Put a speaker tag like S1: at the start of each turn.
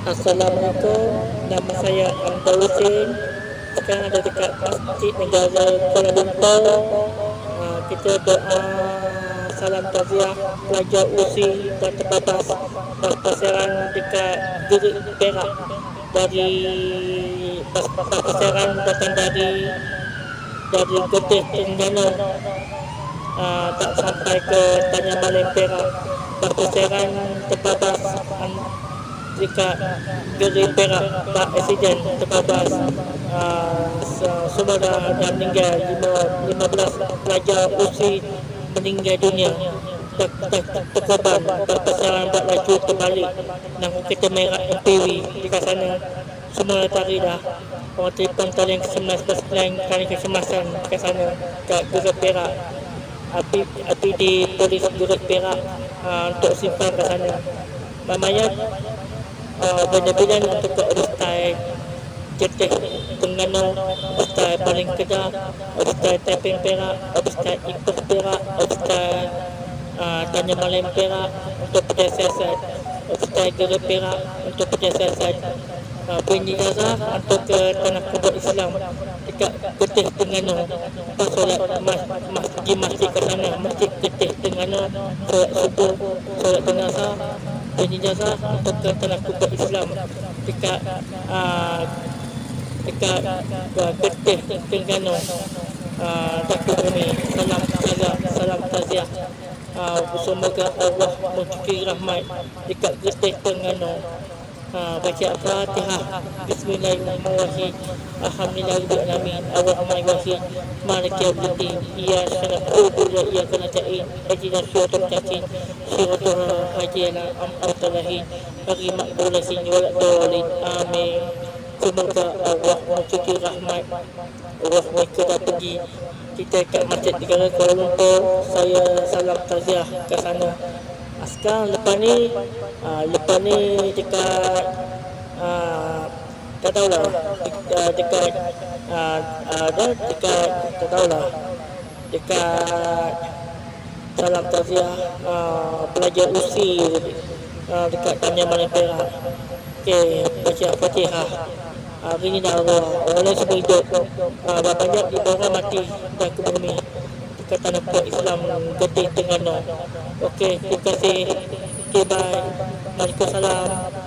S1: Assalamualaikum. Nama saya Amdal Hussein. Sekarang ada dekat Masjid Negara Kuala Lumpur. Uh, Kita doa Salam taziah Pelajar usi dan terbatas Berpasaran dekat Gerik Perak Dari Berpasaran datang dari Dari Getih Terengganu uh, Tak sampai ke Tanya Malin Perak. Berpasaran terbatas dekat Geri Perak tak accident terkabas uh, saudara dah meninggal 15 pelajar usi meninggal dunia. Terkorban berpasaran buat laju terbalik. Dan kita merah MPV di sana semua tari dah. Orang telefon tali yang ke-11 lain kali kecemasan ke sana kat Geri Perak. Api, api di polis Geri Perak uh, untuk simpan ke sana. Mamanya uh, benar-benar untuk ke Ustaz Jetih Tengganu Ustaz Paling Kedah Ustaz Taping Perak Ustaz Ipoh Perak Ustaz uh, Tanya Malam Perak untuk pedas siasat. Ustaz Gera Perak untuk pedas siasat. Uh, Bunyi Gaza untuk ke Tanah Kubur Islam dekat Getih Tengganu. Pas solat mas, mas, di masjid ke sana masjid Getih Tengganu solat subuh solat jenazah berjejazah untuk ke tanah kubur Islam. Dekat uh, dekat uh, Getih Terengganu. Uh, Datuk Bumi salam salam salam taziah uh, semoga Allah mencuci rahmat dekat Getih Terengganu Ha, baca Al-Fatihah Bismillahirrahmanirrahim Alhamdulillahirrahmanirrahim Ar-Rahmanirrahim Malik Yawmuddin Ya Sanat Ubu Ya Ya Kanata'in Ajina Syuratul Tasin Syuratul Hajiyana Am-Amtalahin Bagi Makbulasin Walak Dawalin Amin Semoga Allah mencuci rahmat Allah dah pergi kita kat Masjid Negara Kuala Lumpur saya salam taziah ke sana Ah, sekarang lepas ni uh, lepas ni dekat uh, tak tahulah. Dekat, dekat uh, uh, dekat tak tahulah. Dekat salam taziah uh, pelajar usi uh, dekat Tanya Malang Perak. Okey, baca Fatihah Hari ini dah Allah lain semua hidup. Uh, Banyak di bawah mati. Dan ke bumi Dekat tanah pokok Islam Getih Tengganu Okey, terima kasih. Okay, bye. Waalaikumsalam.